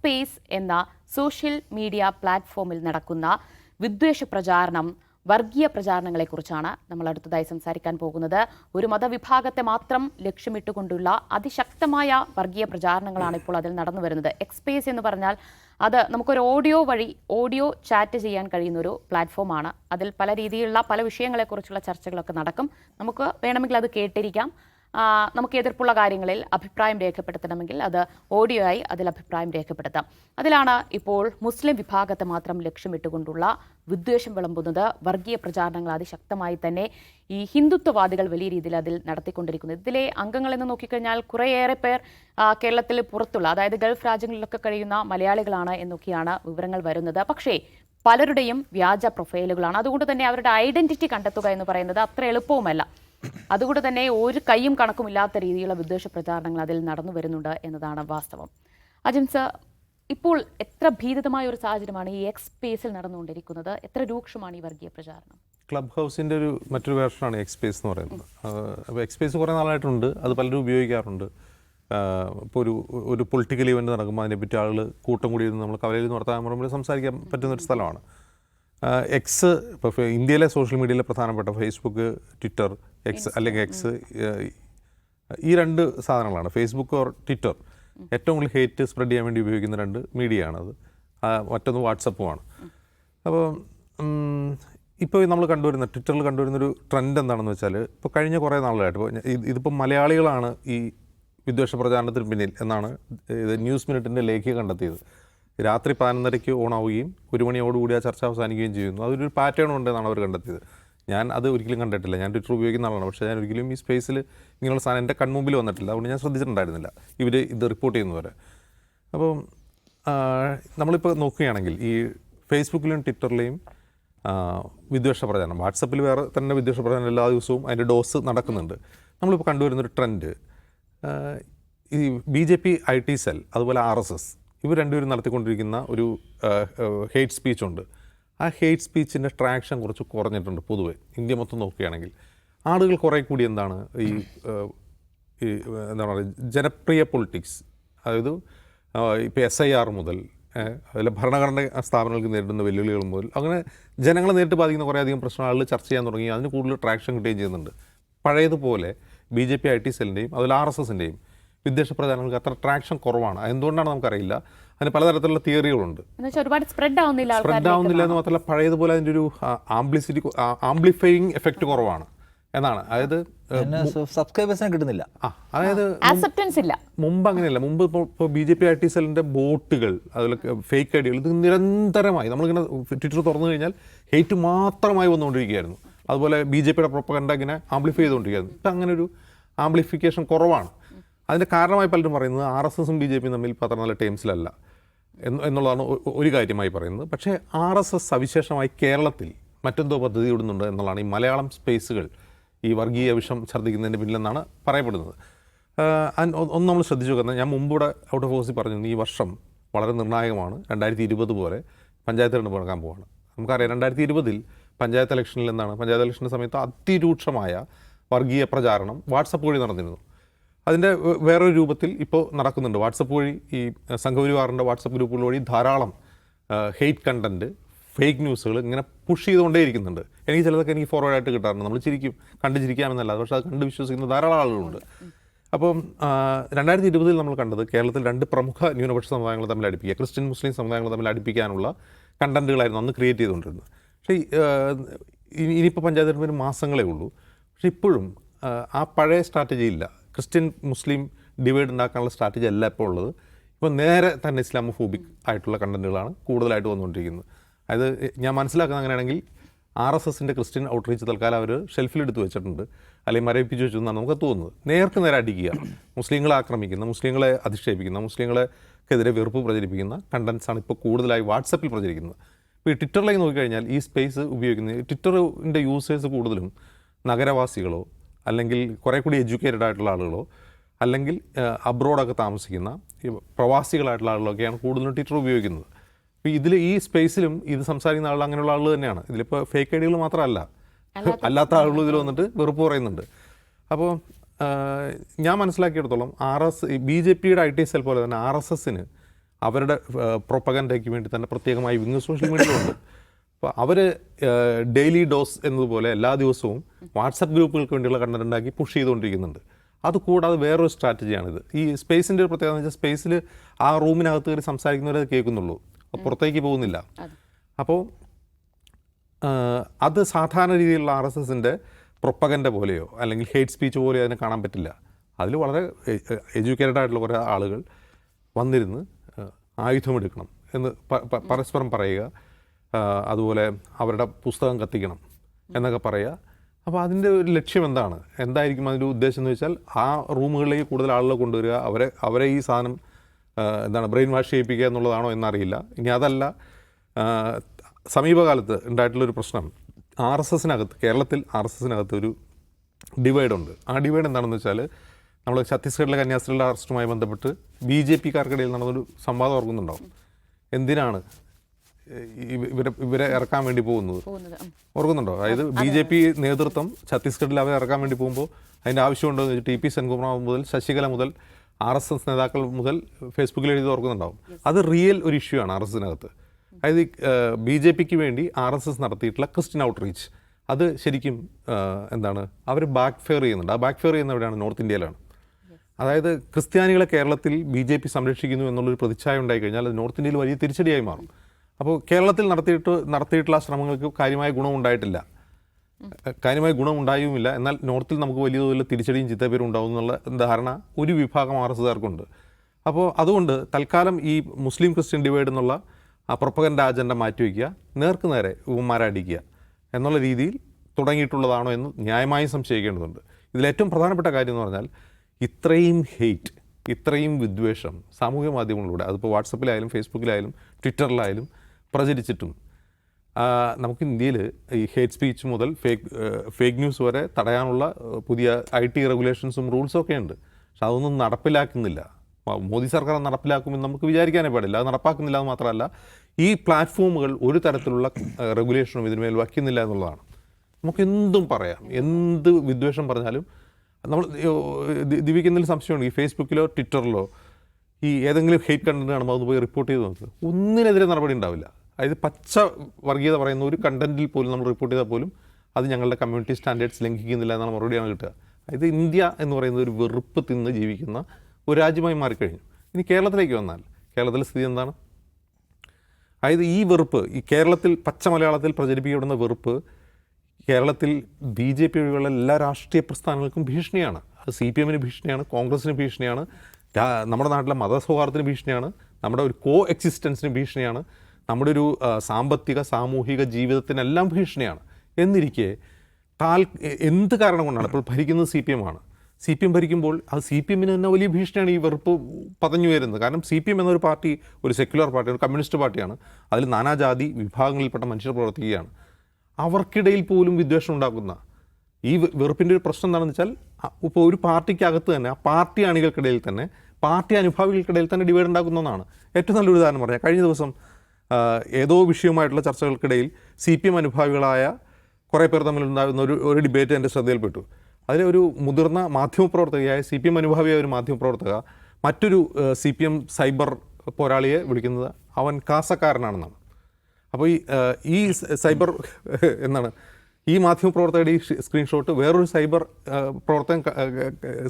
എക്സ്പേസ് എന്ന social media പ്ലാറ്റ്ഫോമിൽ നടക്കുന്ന വിദ്വേഷ പ്രചാരണം വർഗീയ പ്രചാരണങ്ങളെക്കുറിച്ചാണ് നമ്മൾ അടുത്തതായി സംസാരിക്കാൻ പോകുന്നത്. ഒരു മതവിഭാഗത്തെ മാത്രം ലക്ഷ്യമിട്ടുകൊണ്ടുള്ള അതിശക്തമായ വർഗീയ പ്രചാരണങ്ങളാണ് ഇപ്പോൾ അതിൽ നടന്നു വരുന്നത്. എക്സ്പേസ് എന്ന് പറഞ്ഞാൽ അത് നമുക്കൊരു ഓഡിയോ വഴി ഓഡിയോ ചാറ്റ് ചെയ്യാൻ കഴിയുന്ന ഒരു പ്ലാറ്റ്ഫോമാണ് അതിൽ പല രീതിയിലുള്ള പല വിഷയങ്ങളെക്കുറിച്ചുള്ള ചർച്ചകളൊക്കെ നടക്കും. നമുക്ക് വേണമെങ്കിൽ അത് കേട്ടിരിക്കാം. നമുക്ക് എതിർപ്പുള്ള കാര്യങ്ങളിൽ അഭിപ്രായം രേഖപ്പെടുത്തണമെങ്കിൽ അത് ഓഡിയോ ആയി അതിൽ അഭിപ്രായം രേഖപ്പെടുത്താം. അതിലാണ് ഇപ്പോൾ മുസ്ലിം വിഭാഗത്തെ മാത്രം ലക്ഷ്യമിട്ടുകൊണ്ടുള്ള വിദ്വേഷം വിളമ്പുന്നത്. വർഗീയ പ്രചാരണങ്ങൾ അതിശക്തമായി തന്നെ ഈ ഹിന്ദുത്വവാദികൾ വലിയ രീതിയിൽ അതിൽ നടത്തിക്കൊണ്ടിരിക്കുന്നത് ഇതിലെ അംഗങ്ങൾ എന്ന് നോക്കിക്കഴിഞ്ഞാൽ കുറേയേറെ പേർ കേരളത്തിൽ പുറത്തുള്ള അതായത് ഗൾഫ് രാജ്യങ്ങളിലൊക്കെ കഴിയുന്ന മലയാളികളാണ് എന്നൊക്കെയാണ് വിവരങ്ങൾ വരുന്നത്. പക്ഷേ പലരുടെയും വ്യാജ പ്രൊഫൈലുകളാണ്. അതുകൊണ്ട് തന്നെ അവരുടെ ഐഡന്റിറ്റി കണ്ടെത്തുക എന്ന് പറയുന്നത് അത്ര എളുപ്പവുമല്ല. അതുകൊണ്ട് തന്നെ ഒരു കൈയും കണക്കുമില്ലാത്ത രീതിയിലുള്ള വിദ്വേഷ പ്രചാരണങ്ങൾ അതിൽ നടന്നു വരുന്നുണ്ട് എന്നതാണ് വാസ്തവം. അജിംസ ഇപ്പോൾ എത്ര ഭീതിതമായ ഒരു സാഹചര്യമാണ് ഈ എക്സ് സ്പേസിൽ നടന്നുകൊണ്ടിരിക്കുന്നത്? എത്ര രൂക്ഷമാണ് ഈ വർഗീയ പ്രചാരണം? ക്ലബ് ഹൗസിന്റെ ഒരു മറ്റൊരു വേർഷനാണ് എക്സ്പേസ് എന്ന് പറയുന്നത്. അപ്പോൾ എക്സ്പേസ് കുറേ നാളായിട്ടുണ്ട്. അത് പലരും ഉപയോഗിക്കാറുണ്ട്. ഇപ്പോൾ ഒരു ഒരു പൊളിറ്റിക്കൽ ഇവന്റ് നടക്കുമ്പോൾ അതിനെപ്പറ്റി ആളുകൾ കൂട്ടം കൂടി നമ്മൾ കവലയിൽ നിന്ന് വർത്താനം പറയുമ്പോൾ സംസാരിക്കാൻ പറ്റുന്ന ഒരു സ്ഥലമാണ്. എക്സ് ഇപ്പോൾ ഇന്ത്യയിലെ സോഷ്യൽ മീഡിയയിലെ പ്രധാനപ്പെട്ട ഫേസ്ബുക്ക് ട്വിറ്റർ എക്സ് അല്ലെങ്കിൽ എക്സ് ഈ രണ്ട് സാധനങ്ങളാണ്. ഫേസ്ബുക്ക് ഓർ ട്വിറ്റർ ഏറ്റവും കൂടുതൽ ഹേറ്റ് സ്പ്രെഡ് ചെയ്യാൻ വേണ്ടി ഉപയോഗിക്കുന്ന രണ്ട് മീഡിയ ആണത് മറ്റൊന്ന് വാട്സപ്പുമാണ് അപ്പോൾ ഇപ്പോൾ നമ്മൾ കണ്ടുവരുന്ന ട്വിറ്ററിൽ കണ്ടുവരുന്നൊരു ട്രെൻഡ് എന്താണെന്ന് വെച്ചാൽ ഇപ്പോൾ കഴിഞ്ഞ കുറേ നാളുകളായിട്ട് ഇപ്പോൾ ഇത് ഇതിപ്പോൾ മലയാളികളാണ് ഈ വിദ്വേഷ പ്രചാരണത്തിന് പിന്നിൽ എന്നാണ് ഇത് ന്യൂസ് മിനിറ്റിന്റെ ലേഖ്യം കണ്ടെത്തിയത്. രാത്രി പതിനൊന്നരയ്ക്ക് ഓണാവുകയും ഒരു മണിയോടുകൂടി ആ ചർച്ച അവസാനിക്കുകയും ചെയ്യുന്നു. അതൊരു പാറ്റേൺ ഉണ്ടെന്നാണ് അവർ കണ്ടെത്തിയത്. ഞാൻ അത് ഒരിക്കലും കണ്ടിട്ടില്ല. ഞാൻ ട്വിറ്റർ ഉപയോഗിക്കുന്ന ആളാണ്. പക്ഷേ ഞാൻ ഒരിക്കലും ഈ സ്പേസിൽ ഇങ്ങനെയുള്ള സാധനം എന്റെ കൺമുമ്പിൽ വന്നിട്ടില്ല. അതുകൊണ്ട് ഞാൻ ശ്രദ്ധിച്ചിട്ടുണ്ടായിരുന്നില്ല. ഇവർ ഇത് റിപ്പോർട്ട് ചെയ്യുന്നവരെ അപ്പം നമ്മളിപ്പോൾ നോക്കുകയാണെങ്കിൽ ഈ ഫേസ്ബുക്കിലും ട്വിറ്ററിലെയും വിദ്വേഷ പ്രചാരണം. വാട്സപ്പിൽ വേറെ തന്നെ വിദ്വേഷ പ്രചാരണം എല്ലാ ദിവസവും അതിന്റെ ഡോസ് നടക്കുന്നുണ്ട്. നമ്മളിപ്പോൾ കണ്ടുവരുന്നൊരു ട്രെൻഡ് ഈ B J P I T cell അതുപോലെ ആർ എസ് എസ് ഇവർ രണ്ടുപേരും നടത്തിക്കൊണ്ടിരിക്കുന്ന ഒരു ഹെയ്റ്റ് സ്പീച്ച് ഉണ്ട്. ആ ഹെയ്റ്റ് സ്പീച്ചിന്റെ ട്രാക്ഷൻ കുറച്ച് കുറഞ്ഞിട്ടുണ്ട് പൊതുവേ. ഇന്ത്യ മൊത്തം നോക്കുകയാണെങ്കിൽ. ആളുകൾ കുറേ കൂടി എന്താണ് ഈ എന്താണ് പറയുക ജനപ്രിയ പൊളിറ്റിക്സ്. അതായത് ഇപ്പോൾ എസ് ഐ ആർ മുതൽ അതിലെ ഭരണഘടന സ്ഥാപനങ്ങൾക്ക് നേരിടുന്ന വെല്ലുവിളികൾ മുതൽ അങ്ങനെ ജനങ്ങളെ നേരിട്ട് ബാധിക്കുന്ന കുറേയധികം പ്രശ്നങ്ങൾ ആളുകൾ ചർച്ച ചെയ്യാൻ തുടങ്ങി. അതിന് കൂടുതൽ ട്രാക്ഷൻ കിട്ടുകയും ചെയ്യുന്നുണ്ട്. പഴയതുപോലെ B J P I T സെല്ലിന്റെയും അതുപോലെ ആർ എസ് എസിന്റെയും വിദേശ പ്രചാരണങ്ങൾക്ക് അത്ര ട്രാക്ഷൻ കുറവാണ്. എന്തുകൊണ്ടാണ് നമുക്കറിയില്ല. അതിന് പലതരത്തിലുള്ള തിയറികളുണ്ട്. എന്ന് വെച്ചാൽ ഒരുപാട് സ്പ്രെഡ് ആവുന്നില്ല സ്പ്രെഡ് ആൾക്കാരിലേക്ക് ആവുന്നില്ല എന്ന് മാത്രമല്ല പഴയതുപോലെ അതിന്റെ ഒരു ആംപ്ലിസിറ്റി ആംബ്ലിഫൈയിങ് എഫക്റ്റ് കുറവാണ്. എന്നാണ്. അതായത് സബ്സ്ക്രൈബേഴ്സിനെ കിട്ടുന്നില്ല. അതായത് ആക്സെപ്റ്റൻസ് ഇല്ല. മുമ്പ് അങ്ങനെയല്ല. മുമ്പ് ഇപ്പോൾ B J P R T സെല്ലിന്റെ ബോട്ടുകൾ അതിലൊക്കെ ഫേക്ക് ഐഡികൾ ഇത് നിരന്തരമായി നമ്മളിങ്ങനെ ട്വിറ്റർ തുറന്നു കഴിഞ്ഞാൽ ഹേറ്റ് മാത്രമായി വന്നുകൊണ്ടിരിക്കുകയായിരുന്നു. അതുപോലെ ബി ജെ പിയുടെ പ്രൊപ്പകണ്ട ഇങ്ങനെ ആംപ്ലിഫൈ ചെയ്തുകൊണ്ടിരിക്കുകയായിരുന്നു. ഇപ്പം അങ്ങനെ ഒരു ആംപ്ലിഫിക്കേഷൻ കുറവാണ്. അതിന്റെ കാരണമായി പലരും പറയുന്നത് ആർ എസ് എസും ബി ജെ പിയും തമ്മിൽ പത്ര നല്ല ടേംസിലല്ല എന്നുള്ളതാണ് ഒരു കാര്യമായി പറയുന്നത്. പക്ഷേ ആർ എസ് എസ് സവിശേഷമായി കേരളത്തിൽ മറ്റെന്തോ പദ്ധതി ഇടുന്നുണ്ട് എന്നുള്ളതാണ് ഈ മലയാളം സ്പേസുകൾ ഈ വർഗീയ വിഷം ഛർദ്ദിക്കുന്നതിന് പിന്നിലെന്നാണ് പറയപ്പെടുന്നത്. ഒന്ന് നമ്മൾ ശ്രദ്ധിച്ചു നോക്കുന്നത് ഞാൻ മുമ്പൂടെ ഔട്ട് ഓഫ് ഫോഴ്സിൽ പറഞ്ഞു ഈ വർഷം വളരെ നിർണായകമാണ്. രണ്ടായിരത്തി ഇരുപത് പോലെ പഞ്ചായത്ത് തെരഞ്ഞെടുപ്പ് നടക്കാൻ പോവാണ്. നമുക്കറിയാം രണ്ടായിരത്തി ഇരുപതിൽ പഞ്ചായത്ത് ഇലക്ഷനിൽ എന്താണ്? പഞ്ചായത്ത് ഇലക്ഷന്റെ സമയത്ത് അതിരൂക്ഷമായ വർഗീയ പ്രചാരണം വാട്സപ്പ് വഴി നടന്നിരുന്നു. അതിന്റെ വേറൊരു രൂപത്തിൽ ഇപ്പോൾ നടക്കുന്നുണ്ട്. വാട്സപ്പ് വഴി ഈ സംഘപരിവാറിന്റെ വാട്സപ്പ് ഗ്രൂപ്പുകൾ വഴി ധാരാളം ഹെയ്റ്റ് കണ്ടന്റ് ഫേക്ക് ന്യൂസുകൾ ഇങ്ങനെ പുഷ് ചെയ്തുകൊണ്ടേ ഇരിക്കുന്നുണ്ട്. എനിക്ക് ചിലതൊക്കെ എനിക്ക് ഫോർവേഡ് ആയിട്ട് കിട്ടാറുണ്ട്. നമ്മൾ ചിരിക്കും കണ്ട് ചിരിക്കാമെന്നല്ല പക്ഷേ അത് കണ്ട് വിശ്വസിക്കുന്ന ധാരാളം ആളുകളുണ്ട്. അപ്പം രണ്ടായിരത്തി ഇരുപതിൽ നമ്മൾ കണ്ടത് കേരളത്തിൽ രണ്ട് പ്രമുഖ ന്യൂനപക്ഷ സമുദായങ്ങൾ തമ്മിൽ അടുപ്പിക്കുക ക്രിസ്ത്യൻ മുസ്ലിം സമുദായങ്ങൾ തമ്മിൽ അടുപ്പിക്കാനുള്ള കണ്ടന്റുകളായിരുന്നു അന്ന് ക്രിയേറ്റ് ചെയ്തുകൊണ്ടിരുന്നത്. പക്ഷേ ഇനിയിപ്പോൾ പഞ്ചായത്ത് മാസങ്ങളേ ഉള്ളൂ. പക്ഷേ ഇപ്പോഴും ആ പഴയ സ്ട്രാറ്റജി ഇല്ല. ക്രിസ്ത്യൻ മുസ്ലിം ഡിവൈഡ് ഉണ്ടാക്കാനുള്ള സ്ട്രാറ്റജി അല്ല ഇപ്പോൾ ഉള്ളത്. ഇപ്പോൾ നേരെ തന്നെ ഇസ്ലാമോഫോബിക് ആയിട്ടുള്ള കണ്ടന്റുകളാണ് കൂടുതലായിട്ട് വന്നുകൊണ്ടിരിക്കുന്നത്. അതായത് ഞാൻ മനസ്സിലാക്കുന്നത് അങ്ങനെയാണെങ്കിൽ ആർ എസ് എസിന്റെ ക്രിസ്ത്യൻ ഔട്ട്റീച്ച് തൽക്കാലം അവർ ഷെൽഫിലെടുത്ത് വെച്ചിട്ടുണ്ട്. അല്ലെങ്കിൽ മരവിപ്പിച്ച് വെച്ചു എന്നാണ് നമുക്ക് തോന്നുന്നത്. നേർക്ക് നേരെ അടിക്കുക. മുസ്ലിങ്ങളെ ആക്രമിക്കുന്ന മുസ്ലിങ്ങളെ അധിക്ഷേപിക്കുന്ന മുസ്ലിങ്ങളെക്കെതിരെ വെറുപ്പ് പ്രചരിപ്പിക്കുന്ന കണ്ടൻസാണ് ഇപ്പോൾ കൂടുതലായി വാട്സപ്പിൽ പ്രചരിക്കുന്നത്. ഇപ്പോൾ ഈ ട്വിറ്ററിലേക്ക് നോക്കിക്കഴിഞ്ഞാൽ ഈ സ്പേസ് ഉപയോഗിക്കുന്നത് ട്വിറ്ററിന്റെ യൂസേഴ്സ് കൂടുതലും നഗരവാസികളോ അല്ലെങ്കിൽ കുറേ കൂടി എഡ്യൂക്കേറ്റഡ് ആയിട്ടുള്ള ആളുകളോ അല്ലെങ്കിൽ അബ്രോഡൊക്കെ താമസിക്കുന്ന പ്രവാസികളായിട്ടുള്ള ആളുകളൊക്കെയാണ് കൂടുതലും ട്വിറ്റർ ഉപയോഗിക്കുന്നത്. അപ്പോൾ ഇതിൽ ഈ സ്പേസിലും ഇത് സംസാരിക്കുന്ന ആളുകൾ അങ്ങനെയുള്ള ആളുകൾ തന്നെയാണ്. ഇതിലിപ്പോൾ ഫേക്ക് ഐഡികൾ മാത്രമല്ല. അല്ലാത്ത ആളുകൾ ഇതിൽ വന്നിട്ട് വെറുപ്പ് പറയുന്നുണ്ട്. അപ്പോൾ ഞാൻ മനസ്സിലാക്കിയെടുത്തോളം ആർ എസ് ബി ജെ പിയുടെ ഐ ടി സെൽ പോലെ തന്നെ ആർ എസ് എസിന് അവരുടെ പ്രൊപ്പഗൻഡയ്ക്ക് വേണ്ടി തന്നെ പ്രത്യേകമായി വിങ് സോഷ്യൽ മീഡിയ ഉണ്ട് അപ്പോൾ അവർ ഡെയിലി ഡോസ് എന്നതുപോലെ എല്ലാ ദിവസവും വാട്സപ്പ് ഗ്രൂപ്പുകൾക്ക് വേണ്ടിയുള്ള കണ്ടന്റ് ഉണ്ടാക്കി പുഷ് ചെയ്തുകൊണ്ടിരിക്കുന്നുണ്ട്. അത് കൂടാതെ വേറൊരു സ്ട്രാറ്റജിയാണിത്. ഈ സ്പേസിന്റെ ഒരു പ്രത്യേകത എന്ന് വെച്ചാൽ സ്പേസിൽ ആ റൂമിനകത്ത് കയറി സംസാരിക്കുന്നവരെ കേൾക്കുന്നുള്ളൂ. അപ്പോൾ പുറത്തേക്ക് പോകുന്നില്ല. അപ്പോൾ അത് സാധാരണ രീതിയിലുള്ള ആർ എസ് എസിന്റെ പ്രൊപ്പഗൻഡ പോലെയോ അല്ലെങ്കിൽ ഹെയ്റ്റ് സ്പീച്ച് പോലെയോ അതിനെ കാണാൻ പറ്റില്ല. അതിൽ വളരെ എഡ്യൂക്കേറ്റഡ് ആയിട്ടുള്ള കുറേ ആളുകൾ വന്നിരുന്ന് ആയുധമെടുക്കണം എന്ന് പരസ്പരം പറയുക. അതുപോലെ അവരുടെ പുസ്തകം കത്തിക്കണം എന്നൊക്കെ പറയുക. അപ്പോൾ അതിന്റെ ഒരു ലക്ഷ്യം എന്താണ്? എന്തായിരിക്കും അതിന്റെ ഉദ്ദേശം എന്ന് വെച്ചാൽ ആ റൂമുകളിലേക്ക് കൂടുതൽ ആളുകളെ കൊണ്ടുവരിക അവരെ അവരെ ഈ സാധനം എന്താണ് ബ്രെയിൻ വാഷ് ചെയ്യിപ്പിക്കുക എന്നുള്ളതാണോ എന്നറിയില്ല. ഇനി അതല്ല സമീപകാലത്ത് ഉണ്ടായിട്ടുള്ളൊരു പ്രശ്നം. ആർ എസ് എസിനകത്ത് കേരളത്തിൽ ആർ എസ് എസിനകത്ത് ഒരു ഡിവൈഡുണ്ട് ആ ഡിവൈഡ് എന്താണെന്ന് വെച്ചാൽ നമ്മൾ ഛത്തീസ്ഗഡിലെ കന്യാസ്ത്രീകളുടെ അറസ്റ്റുമായി ബന്ധപ്പെട്ട് ബി ജെ പിക്കാർക്കിടയിൽ നടന്നൊരു സംവാദം ഓർക്കുന്നുണ്ടാവും. എന്തിനാണ്? ഇവരെ ഇവരെ ഇറക്കാൻ വേണ്ടി പോകുന്നത്. ഓർക്കുന്നുണ്ടോ? അതായത് ബി ജെ പി നേതൃത്വം ഛത്തീസ്ഗഡിൽ അവരെ ഇറക്കാൻ വേണ്ടി പോകുമ്പോൾ അതിന്റെ ആവശ്യമുണ്ടോ എന്ന് വെച്ചാൽ ടി പി സെൻകുമാർ മുതൽ ശശികല മുതൽ ആർ എസ് എസ് നേതാക്കൾ മുതൽ ഫേസ്ബുക്കിൽ എഴുതി ഓർക്കുന്നുണ്ടാവും. അത് റിയൽ ഒരു ഇഷ്യൂ ആണ് ആർ എസ് എസിനകത്ത്. അതായത് ബി ജെ പിക്ക് വേണ്ടി ആർ എസ് എസ് നടത്തിയിട്ടുള്ള ക്രിസ്ത്യൻ ഔട്ട്റീച്ച് അത് ശരിക്കും എന്താണ് അവർ ബാക്ക് ഫെയർ ചെയ്യുന്നുണ്ട്. ആ ബാക്ക് ഫെയർ ചെയ്യുന്ന എവിടെയാണ് നോർത്ത് ഇന്ത്യയിലാണ് അതായത് ക്രിസ്ത്യാനികളെ കേരളത്തിൽ ബി ജെ പി സംരക്ഷിക്കുന്നു എന്നുള്ളൊരു പ്രതിച്ഛായ ഉണ്ടായി കഴിഞ്ഞാൽ അത് നോർത്ത് ഇന്ത്യയിൽ വലിയ തിരിച്ചടിയായി മാറും. അപ്പോൾ കേരളത്തിൽ നടത്തിയിട്ട് നടത്തിയിട്ടുള്ള ശ്രമങ്ങൾക്ക് കാര്യമായ ഗുണമുണ്ടായിട്ടില്ല കാര്യമായ ഗുണമുണ്ടായുമില്ല എന്നാൽ നോർത്തിൽ നമുക്ക് വലിയ തോതിൽ തിരിച്ചടിയും ചിത്തപ്പേരും ഉണ്ടാവും എന്നുള്ള ധാരണ ഒരു വിഭാഗം ആർ എസ് കാർക്കുണ്ട് അപ്പോൾ അതുകൊണ്ട് തൽക്കാലം ഈ മുസ്ലിം ക്രിസ്ത്യൻ ഡിവൈഡ് എന്നുള്ള ആ പ്രൊപ്പകന്റെ അജണ്ട മാറ്റിവെക്കുക നേർക്ക് നേരെ ഉമ്മമാരടിക്കുക എന്നുള്ള രീതിയിൽ തുടങ്ങിയിട്ടുള്ളതാണോ എന്ന് ന്യായമായും സംശയിക്കേണ്ടതുണ്ട്. ഇതിലേറ്റവും പ്രധാനപ്പെട്ട കാര്യം എന്ന് പറഞ്ഞാൽ ഇത്രയും ഹെയ്റ്റ് ഇത്രയും വിദ്വേഷം സാമൂഹ്യ മാധ്യമങ്ങളിലൂടെ അതിപ്പോൾ വാട്സപ്പിലായാലും ഫേസ്ബുക്കിലായാലും ട്വിറ്ററിലായാലും പ്രചരിച്ചിട്ടും. നമുക്ക് ഇന്ത്യയിൽ ഈ ഹേറ്റ് സ്പീച്ച് മുതൽ ഫേക്ക് ഫേക്ക് ന്യൂസ് വരെ തടയാനുള്ള പുതിയ ഐ ടി റെഗുലേഷൻസും റൂൾസും ഒക്കെ ഉണ്ട്. പക്ഷെ അതൊന്നും നടപ്പിലാക്കുന്നില്ല. മോദി സർക്കാർ നടപ്പിലാക്കുമെന്ന് നമുക്ക് വിചാരിക്കാനേ പാടില്ല. അത് നടപ്പാക്കുന്നില്ല എന്ന് മാത്രമല്ല ഈ പ്ലാറ്റ്ഫോമുകൾ ഒരു തരത്തിലുള്ള റെഗുലേഷനും ഇതിന്മേൽ വയ്ക്കുന്നില്ല എന്നുള്ളതാണ്. നമുക്ക് എന്തും പറയാം. എന്ത് വിദ്വേഷം പറഞ്ഞാലും നമ്മൾ ദിവ്യക്ക് എന്തെങ്കിലും സംശയമുണ്ട്. ഈ ഫേസ്ബുക്കിലോ ട്വിറ്ററിലോ ഈ ഏതെങ്കിലും ഹെയ്റ്റ് കണ്ടന്റ് കാണുമ്പോൾ അത് പോയി റിപ്പോർട്ട് ചെയ്ത് നോക്കുക ഒന്നിനെതിരെ നടപടി ഉണ്ടാവില്ല. അതായത് പച്ച വർഗീയത പറയുന്ന ഒരു കണ്ടന്റിൽ പോലും നമ്മൾ റിപ്പോർട്ട് ചെയ്താൽ പോലും അത് ഞങ്ങളുടെ കമ്മ്യൂണിറ്റി സ്റ്റാൻഡേർഡ്സ് ലംഘിക്കുന്നില്ല എന്നുള്ള മറുപടിയാണ് കിട്ടുക. അതായത് ഇന്ത്യ എന്ന് പറയുന്നത് ഒരു വെറുപ്പ് തിന്ന് ജീവിക്കുന്ന ഒരു രാജ്യമായി മാറിക്കഴിഞ്ഞു. ഇനി കേരളത്തിലേക്ക് വന്നാൽ കേരളത്തിലെ സ്ഥിതി എന്താണ്? അതായത് ഈ വെറുപ്പ് ഈ കേരളത്തിൽ പച്ച മലയാളത്തിൽ പ്രചരിപ്പിക്കപ്പെടുന്ന വെറുപ്പ് കേരളത്തിൽ ബി ജെ പി ഒഴികെയുള്ള എല്ലാ രാഷ്ട്രീയ പ്രസ്ഥാനങ്ങൾക്കും ഭീഷണിയാണ്. അത് സി പി എമ്മിന് ഭീഷണിയാണ് കോൺഗ്രസിന് ഭീഷണിയാണ് നമ്മുടെ നാട്ടിലെ മതസൗഹാർദ്ദത്തിന് ഭീഷണിയാണ് നമ്മുടെ ഒരു കോ എക്സിസ്റ്റൻസിന് ഭീഷണിയാണ്. നമ്മുടെ ഒരു സാമ്പത്തിക സാമൂഹിക ജീവിതത്തിനെല്ലാം ഭീഷണിയാണ്. എന്നിരിക്കെ താൽ എന്ത് കാരണം കൊണ്ടാണ്? ഇപ്പോൾ ഭരിക്കുന്നത് സി പി എം ആണ്. സി പി എം ഭരിക്കുമ്പോൾ അത് സി പി എമ്മിന് തന്നെ വലിയ ഭീഷണിയാണ് ഈ വെറുപ്പ് പതഞ്ഞു വരുന്നത്. കാരണം സി പി എം എന്നൊരു പാർട്ടി ഒരു സെക്യുലർ പാർട്ടി ഒരു കമ്മ്യൂണിസ്റ്റ് പാർട്ടിയാണ്. അതിൽ നാനാജാതി വിഭാഗങ്ങളിൽപ്പെട്ട മനുഷ്യർ പ്രവർത്തിക്കുകയാണ്. അവർക്കിടയിൽ പോലും വിദ്വേഷം ഉണ്ടാക്കുന്ന ഈ വെറുപ്പിന്റെ ഒരു പ്രശ്നം എന്താണെന്ന് വെച്ചാൽ ഇപ്പോൾ ഒരു പാർട്ടിക്കകത്ത് തന്നെ ആ പാർട്ടി അണികൾക്കിടയിൽ തന്നെ പാർട്ടി അനുഭാവികൾക്കിടയിൽ തന്നെ ഡിവൈഡ് ഉണ്ടാക്കുന്നതാണ് ഏറ്റവും നല്ലൊരു ഉദാഹരണം പറയാം. കഴിഞ്ഞ ദിവസം ഏതോ വിഷയവുമായിട്ടുള്ള ചർച്ചകൾക്കിടയിൽ സി പി എം അനുഭാവികളായ കുറേ പേർ തമ്മിലുണ്ടാകുന്ന ഒരു ഒരു ഡിബേറ്റ് എന്റെ ശ്രദ്ധയിൽപ്പെട്ടു. അതിൽ ഒരു മുതിർന്ന മാധ്യമപ്രവർത്തകയായ സി പി എം അനുഭാവിയായ ഒരു മാധ്യമപ്രവർത്തക മറ്റൊരു സി പി എം സൈബർ പോരാളിയെ വിളിക്കുന്നത് അവൻ കാസക്കാരനാണെന്നാണ്. അപ്പോൾ ഈ ഈ സൈബർ എന്നാണ് ഈ മാധ്യമപ്രവർത്തകരുടെ ഈ സ്ക്രീൻഷോട്ട് വേറൊരു സൈബർ പ്രവർത്തകൻ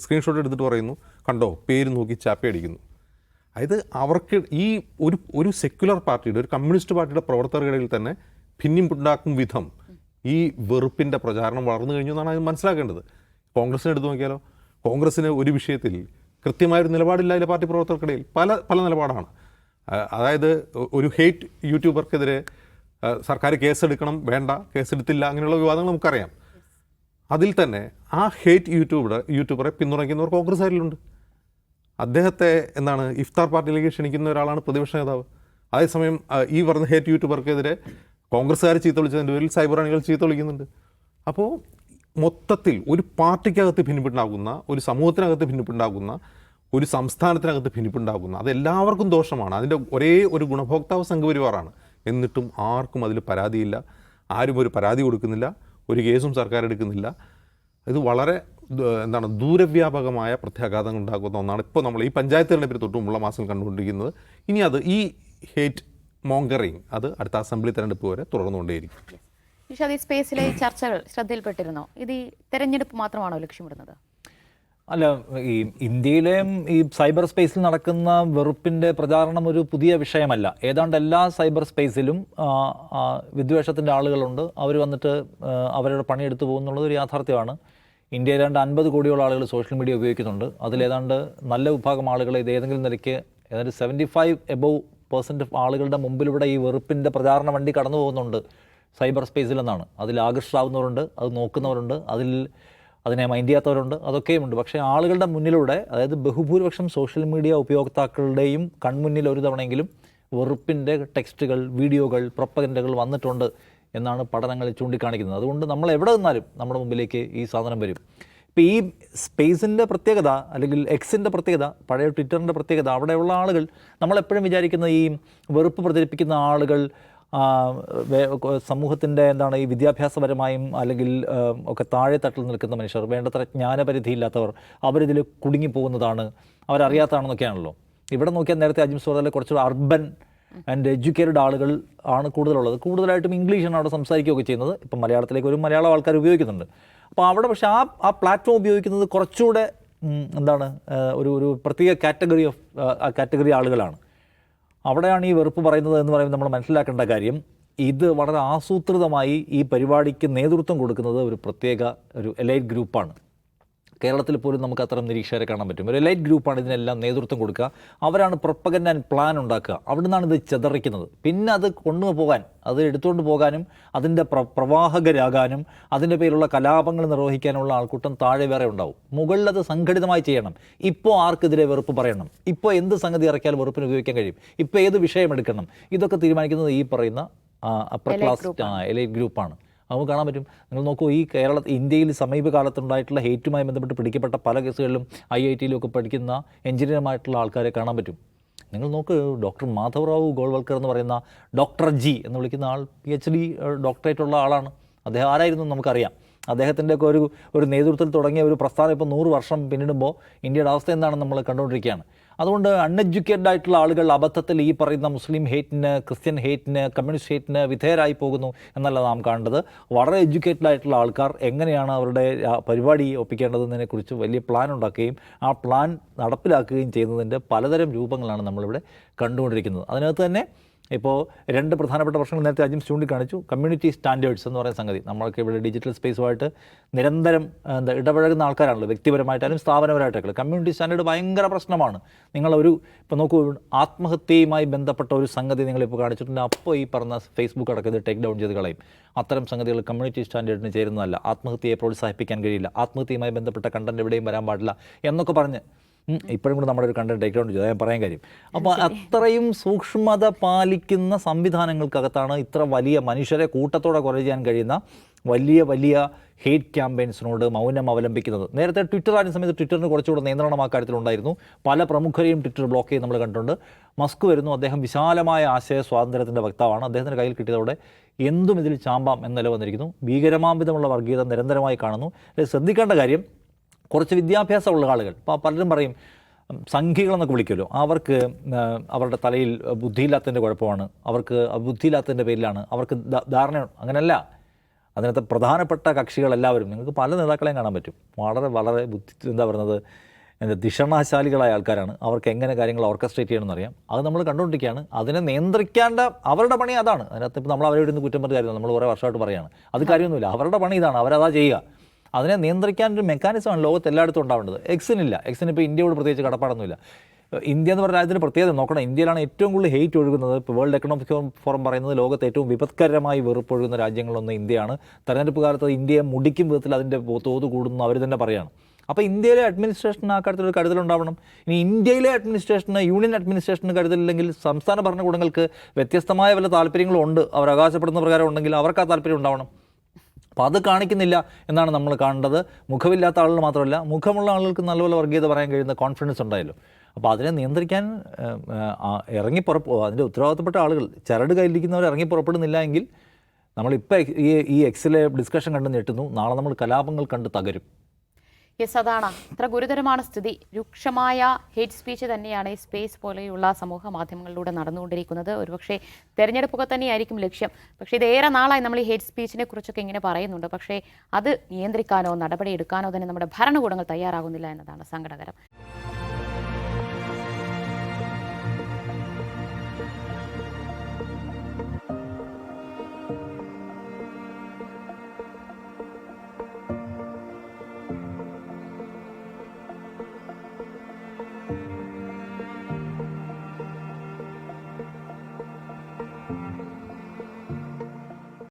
സ്ക്രീൻഷോട്ട് എടുത്തിട്ട് പറയുന്നു കണ്ടോ പേര് നോക്കി ചാപ്പി അടിക്കുന്നു അതായത് അവർക്ക് ഈ ഒരു ഒരു സെക്യുലർ പാർട്ടിയുടെ ഒരു കമ്മ്യൂണിസ്റ്റ് പാർട്ടിയുടെ പ്രവർത്തകർക്കിടയിൽ തന്നെ ഭിന്നിപ്പുണ്ടാക്കും വിധം ഈ വെറുപ്പിന്റെ പ്രചാരണം വളർന്നു കഴിഞ്ഞു എന്നാണ് അത് മനസ്സിലാക്കേണ്ടത്. കോൺഗ്രസിനെ എടുത്തു നോക്കിയാലോ? കോൺഗ്രസ്സിന് ഒരു വിഷയത്തിൽ കൃത്യമായൊരു നിലപാടില്ല അതിലെ പാർട്ടി പ്രവർത്തകർക്കിടയിൽ. പല പല നിലപാടാണ്. അതായത് ഒരു ഹെയ്റ്റ് യൂട്യൂബർക്കെതിരെ സർക്കാർ കേസെടുക്കണം വേണ്ട കേസെടുത്തില്ല അങ്ങനെയുള്ള വിവാദങ്ങൾ നമുക്കറിയാം. അതിൽ തന്നെ ആ ഹേറ്റ് യൂട്യൂബറെ യൂട്യൂബറെ പിന്തുണയ്ക്കുന്നവർ കോൺഗ്രസ്സുകാരിലുണ്ട്. അദ്ദേഹത്തെ എന്താണ് ഇഫ്താർ പാർട്ടിയിലേക്ക് ക്ഷണിക്കുന്ന ഒരാളാണ് പ്രതിപക്ഷ നേതാവ്. അതേസമയം ഈ പറഞ്ഞ ഹേറ്റ് യൂട്യൂബർക്കെതിരെ കോൺഗ്രസ്സുകാർ ചീത്ത വിളിച്ചതിന്റെ പേരിൽ സൈബർ അണികൾ ചീത്ത വിളിക്കുന്നുണ്ട്. അപ്പോൾ മൊത്തത്തിൽ ഒരു പാർട്ടിക്കകത്ത് ഭിന്നിപ്പുണ്ടാകുന്ന ഒരു സമൂഹത്തിനകത്ത് ഭിന്നിപ്പുണ്ടാകുന്ന ഒരു സംസ്ഥാനത്തിനകത്ത് ഭിന്നിപ്പുണ്ടാകുന്ന അതെല്ലാവർക്കും ദോഷമാണ്. അതിന്റെ ഒരേ ഒരു ഗുണഭോക്താവ് സംഘപരിവാറാണ്. എന്നിട്ടും ആർക്കും അതിൽ പരാതിയില്ല. ആരും ഒരു പരാതി കൊടുക്കുന്നില്ല. ഒരു കേസും സർക്കാർ എടുക്കുന്നില്ല. ഇത് വളരെ എന്താണ് ദൂരവ്യാപകമായ പ്രത്യാഘാതങ്ങൾ ഉണ്ടാക്കുന്ന ഒന്നാണ് ഇപ്പോൾ നമ്മൾ ഈ പഞ്ചായത്ത് തെരഞ്ഞെടുപ്പിന് തൊട്ട് മുമ്പുള്ള മാസം കണ്ടുകൊണ്ടിരിക്കുന്നത്. ഇനി അത് ഈ ഹേറ്റ് മോങ്കറിങ് അത് അടുത്ത അസംബ്ലി തെരഞ്ഞെടുപ്പ് വരെ തുടർന്നുകൊണ്ടേയിരിക്കും. ഈ സ്പേസിലെ ചർച്ചകൾ ശ്രദ്ധയിൽപ്പെട്ടിരുന്നോ? ഇത് ഈ തെരഞ്ഞെടുപ്പ് മാത്രമാണോ ലക്ഷ്യമിടുന്നത്? അല്ല ഈ ഇന്ത്യയിലെയും ഈ സൈബർ സ്പേസിൽ നടക്കുന്ന വെറുപ്പിന്റെ പ്രചാരണം ഒരു പുതിയ വിഷയമല്ല. ഏതാണ്ട് എല്ലാ സൈബർ സ്പേസിലും വിദ്വേഷത്തിന്റെ ആളുകളുണ്ട്. അവർ വന്നിട്ട് അവരുടെ പണിയെടുത്ത് പോകുന്നുള്ളത് ഒരു യാഥാർത്ഥ്യമാണ്. ഇന്ത്യയിൽ ഏതാണ്ട് അൻപത് കോടിയോളം ആളുകൾ സോഷ്യൽ മീഡിയ ഉപയോഗിക്കുന്നുണ്ട്. അതിലേതാണ്ട് നല്ല വിഭാഗം ആളുകൾ ഇത് ഏതെങ്കിലും നിലയ്ക്ക് ഏതാണ്ട് സെവന്റി ഫൈവ് എബവ് പെർസെന്റ് ആളുകളുടെ മുമ്പിലൂടെ ഈ വെറുപ്പിന്റെ പ്രചാരണ വണ്ടി കടന്നു പോകുന്നുണ്ട് സൈബർ സ്പേസിൽ എന്നാണ്. അതിൽ ആകർഷാവുന്നവരുണ്ട് അത് നോക്കുന്നവരുണ്ട് അതിൽ അതിനെ മൈൻഡ് ചെയ്യാത്തവരുണ്ട് അതൊക്കെയുമുണ്ട്. പക്ഷേ ആളുകളുടെ മുന്നിലൂടെ അതായത് ബഹുഭൂരിപക്ഷം സോഷ്യൽ മീഡിയ ഉപയോക്താക്കളുടെയും കൺമുന്നിൽ ഒരു തവണയെങ്കിലും വെറുപ്പിന്റെ ടെക്സ്റ്റുകൾ വീഡിയോകൾ പ്രൊപ്പഗൻഡകൾ വന്നിട്ടുണ്ട്. എന്നാണ് പഠനങ്ങൾ ചൂണ്ടിക്കാണിക്കുന്നത്. അതുകൊണ്ട് നമ്മൾ എവിടെ നിന്നാലും നമ്മുടെ മുമ്പിലേക്ക് ഈ സാധനം വരും. ഇപ്പോൾ ഈ സ്പേസിന്റെ പ്രത്യേകത അല്ലെങ്കിൽ എക്സിന്റെ പ്രത്യേകത പഴയ ട്വിറ്ററിന്റെ പ്രത്യേകത അവിടെയുള്ള ആളുകൾ നമ്മളെപ്പോഴും വിചാരിക്കുന്ന ഈ വെറുപ്പ് പ്രചരിപ്പിക്കുന്ന ആളുകൾ സമൂഹത്തിന്റെ എന്താണ് ഈ വിദ്യാഭ്യാസപരമായും അല്ലെങ്കിൽ ഒക്കെ താഴെ തട്ടിൽ നിൽക്കുന്ന മനുഷ്യർ വേണ്ടത്ര ജ്ഞാനപരിധിയില്ലാത്തവർ അവരിതിൽ കുടുങ്ങിപ്പോകുന്നതാണ് അവരറിയാത്തതാണെന്നൊക്കെയാണല്ലോ. ഇവിടെ നോക്കിയാൽ നേരത്തെ അജിം സുഹൃത്തിലെ കുറച്ചുകൂടെ അർബൻ ആൻഡ് എഡ്യൂക്കേറ്റഡ് ആളുകൾ ആണ് കൂടുതലുള്ളത്. കൂടുതലായിട്ടും ഇംഗ്ലീഷാണ് അവിടെ സംസാരിക്കുകയൊക്കെ ചെയ്യുന്നത്. ഇപ്പം മലയാളത്തിലേക്ക് ഒരു മലയാളം ആൾക്കാർ ഉപയോഗിക്കുന്നുണ്ട്. അപ്പോൾ അവിടെ പക്ഷേ ആ ആ പ്ലാറ്റ്ഫോം ഉപയോഗിക്കുന്നത് കുറച്ചുകൂടെ എന്താണ് ഒരു ഒരു പ്രത്യേക കാറ്റഗറി ഓഫ് കാറ്റഗറി ആളുകളാണ്. അവിടെയാണ് ഈ വെറുപ്പ് പറയുന്നത് എന്ന് പറയുമ്പോൾ നമ്മൾ മനസ്സിലാക്കേണ്ട കാര്യം ഇത് വളരെ ആസൂത്രിതമായി ഈ പരിപാടിക്ക് നേതൃത്വം കൊടുക്കുന്നത് ഒരു പ്രത്യേക ഒരു എലൈറ്റ് ഗ്രൂപ്പാണ് കേരളത്തിൽ പോലും നമുക്ക് അത്തരം നിരീക്ഷകരെ കാണാൻ പറ്റും. ഒരു ലൈറ്റ് ഗ്രൂപ്പാണ് ഇതിനെല്ലാം നേതൃത്വം കൊടുക്കുക. അവരാണ് പ്രൊപ്പഗൻഡ് ആൻഡ് പ്ലാൻ ഉണ്ടാക്കുക. അവിടെ നിന്നാണ് ഇത് ചെതറിക്കുന്നത്. പിന്നെ അത് കൊണ്ടുപോകാൻ അത് എടുത്തുകൊണ്ട് പോകാനും അതിന്റെ പ്ര പ്രവാഹകരാകാനും അതിന്റെ പേരിലുള്ള കലാപങ്ങൾ നിർവഹിക്കാനുള്ള ആൾക്കൂട്ടം താഴെ വേറെ ഉണ്ടാവും. മുകളിൽ അത് സംഘടിതമായി ചെയ്യണം. ഇപ്പോൾ ആർക്കെതിരെ വെറുപ്പ് പറയണം? ഇപ്പോൾ എന്ത് സംഗതി ഇറക്കിയാൽ വെറുപ്പിന് ഉപയോഗിക്കാൻ കഴിയും? ഇപ്പോൾ ഏത് വിഷയം എടുക്കണം? ഇതൊക്കെ തീരുമാനിക്കുന്നത് ഈ പറയുന്ന അപ്പർ ക്ലാസ് എലൈറ്റ് ഗ്രൂപ്പാണ് നമുക്ക് കാണാൻ പറ്റും. നിങ്ങൾ നോക്കൂ ഈ കേരള ഇന്ത്യയിൽ സമീപകാലത്തുണ്ടായിട്ടുള്ള ഹേറ്റുമായി ബന്ധപ്പെട്ട് പിടിക്കപ്പെട്ട പല കേസുകളിലും ഐ ഐ ടിയിലും ഒക്കെ പഠിക്കുന്ന എഞ്ചിനീയർമായിട്ടുള്ള ആൾക്കാരെ കാണാൻ പറ്റും. നിങ്ങൾ നോക്ക് ഡോക്ടർ മാധവറാവു ഗോൾവൽക്കർ എന്ന് പറയുന്ന ഡോക്ടർ ജി എന്ന് വിളിക്കുന്ന ആൾ പി എച്ച് ഡി ഡോക്ടറേറ്റ് ഉള്ള ആളാണ്. അദ്ദേഹം ആരായിരുന്നു നമുക്കറിയാം. അദ്ദേഹത്തിന്റെ ഒക്കെ ഒരു ഒരു നേതൃത്വത്തിൽ തുടങ്ങിയ ഒരു പ്രസ്ഥാനം ഇപ്പോൾ നൂറ് വർഷം പിന്നിടുമ്പോൾ ഇന്ത്യയുടെ അവസ്ഥ എന്താണെന്ന് നമ്മൾ കണ്ടുകൊണ്ടിരിക്കുകയാണ്. അതുകൊണ്ട് അൺഎഡ്യൂക്കേറ്റഡ് ആയിട്ടുള്ള ആളുകൾ അബദ്ധത്തിൽ ഈ പറയുന്ന മുസ്ലിം ഹേറ്റിന് ക്രിസ്ത്യൻ ഹേറ്റിന് കമ്മ്യൂണിസ്റ്റ് ഹേറ്റിന് വിധേയരായി പോകുന്നു എന്നല്ല നാം കാണേണ്ടത്. വളരെ എഡ്യൂക്കേറ്റഡ് ആയിട്ടുള്ള ആൾക്കാർ എങ്ങനെയാണ് അവരുടെ പരിപാടി ഒപ്പിക്കേണ്ടതെന്നതിനെക്കുറിച്ച് വലിയ പ്ലാൻ ഉണ്ടാക്കുകയും ആ പ്ലാൻ നടപ്പിലാക്കുകയും ചെയ്യുന്നതിന്റെ പലതരം രൂപങ്ങളാണ് നമ്മളിവിടെ കണ്ടുകൊണ്ടിരിക്കുന്നത്. അതിനകത്ത് തന്നെ ഇപ്പോൾ രണ്ട് പ്രധാനപ്പെട്ട പ്രശ്നങ്ങൾ നേരത്തെ അജിം ചൂണ്ടിക്കാണിച്ചു. കമ്മ്യൂണിറ്റി സ്റ്റാൻഡേർഡ്സ് എന്ന് പറയുന്ന സംഗതി. നമ്മൾക്ക് ഇവിടെ ഡിജിറ്റൽ സ്പേസുമായിട്ട് നിരന്തരം എന്താ ഇടപഴകുന്ന ആൾക്കാരാണല്ലോ. വ്യക്തിപരമായിട്ടായാലും സ്ഥാപനപരമായിട്ടൊക്കെ. കമ്മ്യൂണിറ്റി സ്റ്റാൻഡേർഡ് ഭയങ്കര പ്രശ്നമാണ്. നിങ്ങളൊരു ഇപ്പോൾ നോക്കൂ ആത്മഹത്യയുമായി ബന്ധപ്പെട്ട ഒരു സംഗതി നിങ്ങളിപ്പോൾ കാണിച്ചിട്ടുണ്ട്. അപ്പോൾ ഈ പറഞ്ഞ ഫേസ്ബുക്ക് അടക്കം ടേക്ക് ഡൗൺ ചെയ്ത് കളയും. അത്തരം സംഗതികൾ കമ്മ്യൂണിറ്റി സ്റ്റാൻഡേർഡിന് ചേരുന്നതല്ല. ആത്മഹത്യയെ പ്രോത്സാഹിപ്പിക്കാൻ കഴിയില്ല. ആത്മഹത്യയുമായി ബന്ധപ്പെട്ട കണ്ടന്റ് എവിടെയും വരാൻ പാടില്ല എന്നൊക്കെ പറഞ്ഞ് ഇപ്പോഴും കൂടെ നമ്മുടെ ഒരു കണ്ടന്റ് ടേക്ക് ഡൗൺ ചെയ്തു ഞാൻ പറയാൻ കാര്യം. അപ്പോൾ അത്രയും സൂക്ഷ്മത പാലിക്കുന്ന സംവിധാനങ്ങൾക്കകത്താണ് ഇത്ര വലിയ മനുഷ്യരെ കൂട്ടത്തോടെ കുറേ ചെയ്യാൻ കഴിയുന്ന വലിയ വലിയ ഹേറ്റ് ക്യാമ്പയിൻസിനോട് മൗനം അവലംബിക്കുന്നത്. നേരത്തെ ട്വിറ്റർ ആയിരുന്ന സമയത്ത് ട്വിറ്ററിന് കുറച്ചുകൂടെ നിയന്ത്രണം ആ കാര്യത്തിലുണ്ടായിരുന്നു. പല പ്രമുഖരെയും ട്വിറ്റർ ബ്ലോക്ക് ചെയ്ത് നമ്മൾ കണ്ടിട്ടുണ്ട്. മസ്ക് വരുന്നു. അദ്ദേഹം വിശാലമായ ആശയ സ്വാതന്ത്ര്യത്തിന്റെ വക്താവാണ്. അദ്ദേഹത്തിന്റെ കയ്യിൽ കിട്ടിയതോടെ എന്തും ഇതിൽ ചാമ്പാം എന്ന നില വന്നിരിക്കുന്നു. ഭീകരമാംവിധമുള്ള വർഗീയത നിരന്തരമായി കാണുന്നു. ശ്രദ്ധിക്കേണ്ട കാര്യം കുറച്ച് വിദ്യാഭ്യാസമുള്ള ആളുകൾ. ഇപ്പോൾ പലരും പറയും സംഘികളെന്നൊക്കെ വിളിക്കുമല്ലോ. അവർക്ക് അവരുടെ തലയിൽ ബുദ്ധിയില്ലാത്തതിന്റെ കുഴപ്പമാണ്. അവർക്ക് ബുദ്ധിയില്ലാത്തതിന്റെ പേരിലാണ്. അവർക്ക് ധാരണ അങ്ങനെയല്ല അതിനകത്ത് പ്രധാനപ്പെട്ട കക്ഷികളെല്ലാവരും നിങ്ങൾക്ക് പല നേതാക്കളെയും കാണാൻ പറ്റും. വളരെ വളരെ ബുദ്ധി എന്താ പറയുന്നത് എന്താ ദിഷണാശാലികളായ ആൾക്കാരാണ്. അവർക്ക് എങ്ങനെ കാര്യങ്ങൾ ഓർക്കസ്ട്രേറ്റ് ചെയ്യണമെന്ന് അറിയാം. അത് നമ്മൾ കണ്ടുകൊണ്ടിരിക്കുകയാണ്. അതിനെ നിയന്ത്രിക്കേണ്ട അവരുടെ പണി അതാണ്. അതിനകത്ത് ഇപ്പോൾ നമ്മൾ അവരോട് ഇന്ന് കുറ്റം പറഞ്ഞ കാര്യം നമ്മൾ കുറേ വർഷമായിട്ട് പറയുകയാണ് അത് കാര്യമൊന്നുമില്ല. അവരുടെ പണി ഇതാണ്. അവരതാ ചെയ്യുക. അതിനെ നിയന്ത്രിക്കാൻ ഒരു മെക്കാനിസമാണ് ലോകത്ത് എല്ലായിടത്തും ഉണ്ടാവേണ്ടത്. എക്സിനില്ല എക്സിന് ഇപ്പോൾ ഇന്ത്യയോട് പ്രത്യേകിച്ച് കടപ്പാടൊന്നുമില്ല. ഇന്ത്യ എന്ന് പറഞ്ഞ രാജ്യത്തിന് പ്രത്യേകത നോക്കണം. ഇന്ത്യയിലാണ് ഏറ്റവും കൂടുതൽ ഹെയ്റ്റ് ഒഴുകുന്നത്. ഇപ്പോൾ വേൾഡ് എക്കണോമിക് ഫോറം പറയുന്നത് ലോകത്ത് ഏറ്റവും വിപത്കരമായി വെറുപ്പൊഴുകുന്ന രാജ്യങ്ങളൊന്ന് ഇന്ത്യയാണ്. തെരഞ്ഞെടുപ്പ് കാലത്ത് ഇന്ത്യയെ മുടിക്കും വിധത്തിൽ അതിന്റെ തോത് കൂടുന്നു അവർ തന്നെ പറയുകയാണ് അപ്പോൾ ഇന്ത്യയിലെ അഡ്മിനിസ്ട്രേഷൻ ആ കാര്യത്തിൽ ഒരു കരുതലുണ്ടാവണം ഇനി ഇന്ത്യയിലെ അഡ്മിനിസ്ട്രേഷന് യൂണിയൻ അഡ്മിനിസ്ട്രേഷന് കരുതലില്ലെങ്കിൽ സംസ്ഥാന ഭരണകൂടങ്ങൾക്ക് വ്യത്യസ്തമായ വല്ല താല്പര്യങ്ങളും ഉണ്ട്. അവർ അവകാശപ്പെടുന്ന പ്രകാരം ഉണ്ടെങ്കിൽ അവർക്ക് ആ താല്പര്യം ഉണ്ടാവണം. അപ്പോൾ അത് കാണിക്കുന്നില്ല എന്നാണ് നമ്മൾ കാണേണ്ടത്. മുഖമില്ലാത്ത ആളുകൾ മാത്രമല്ല മുഖമുള്ള ആളുകൾക്ക് നല്ലപോലെ വർഗീയത പറയാൻ കഴിയുന്ന കോൺഫിഡൻസ് ഉണ്ടായല്ലോ. അപ്പോൾ അതിനെ നിയന്ത്രിക്കാൻ ഇറങ്ങി പുറപ്പ് അതിന്റെ ഉത്തരവാദിത്തപ്പെട്ട ആളുകൾ ചരട് കയ്യിലിരിക്കുന്നവർ ഇറങ്ങി പുറപ്പെടുന്നില്ല എങ്കിൽ നമ്മളിപ്പോൾ ഈ ഈ എക്സിലെ ഡിസ്കഷൻ കണ്ട് ഞെട്ടുന്നു. നാളെ നമ്മൾ കലാപങ്ങൾ കണ്ട് തകരും. യെസ് അതാണ്. അത്ര ഗുരുതരമാണ് സ്ഥിതി. രൂക്ഷമായ ഹേറ്റ് സ്പീച്ച് തന്നെയാണ് ഈ സ്പേസ് പോലെയുള്ള സമൂഹ മാധ്യമങ്ങളിലൂടെ നടന്നുകൊണ്ടിരിക്കുന്നത്. ഒരുപക്ഷെ തെരഞ്ഞെടുപ്പൊക്കെ തന്നെയായിരിക്കും ലക്ഷ്യം. പക്ഷേ ഇത് ഏറെ നാളായി നമ്മൾ ഈ ഹേറ്റ് സ്പീച്ചിനെ കുറിച്ചൊക്കെ ഇങ്ങനെ പറയുന്നുണ്ട്. പക്ഷേ അത് നിയന്ത്രിക്കാനോ നടപടിയെടുക്കാനോ തന്നെ നമ്മുടെ ഭരണകൂടങ്ങൾ തയ്യാറാകുന്നില്ല എന്നതാണ് സങ്കടകരം.